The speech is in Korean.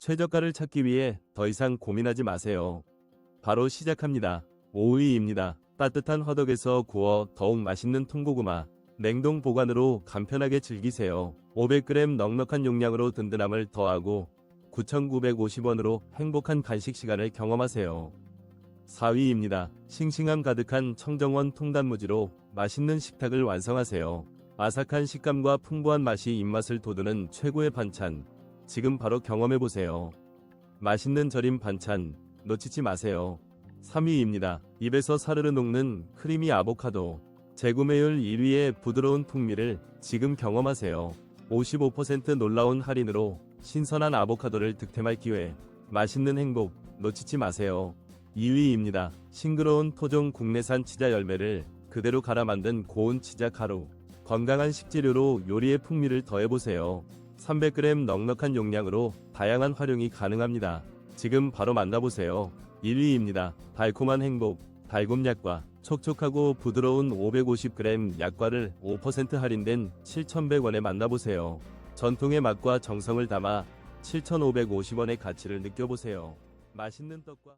최저가를 찾기 위해 더 이상 고민하지 마세요. 바로 시작합니다. 5위입니다. 따뜻한 화덕에서 구워 더욱 맛있는 통고구마. 냉동 보관으로 간편하게 즐기세요. 500g 넉넉한 용량으로 든든함을 더하고 9,950원으로 행복한 간식 시간을 경험하세요. 4위입니다. 싱싱함 가득한 청정원 통단무지로 맛있는 식탁을 완성하세요. 아삭한 식감과 풍부한 맛이 입맛을 돋우는 최고의 반찬. 지금 바로 경험해보세요. 맛있는 절임 반찬, 놓치지 마세요. 3위입니다. 입에서 사르르 녹는 크리미 아보카도. 재구매율 1위의 부드러운 풍미를 지금 경험하세요. 55% 놀라운 할인으로 신선한 아보카도를 득템할 기회. 맛있는 행복, 놓치지 마세요. 2위입니다. 싱그러운 토종 국내산 치자 열매를 그대로 갈아 만든 고운 치자 가루. 건강한 식재료로 요리의 풍미를 더해보세요. 300g 넉넉한 용량으로 다양한 활용이 가능합니다. 지금 바로 만나보세요. 1위입니다. 달콤한 행복, 달곰약과 촉촉하고 부드러운 550g 약과를 5% 할인된 7,100원에 만나보세요. 전통의 맛과 정성을 담아 7,550원의 가치를 느껴보세요. 맛있는 떡과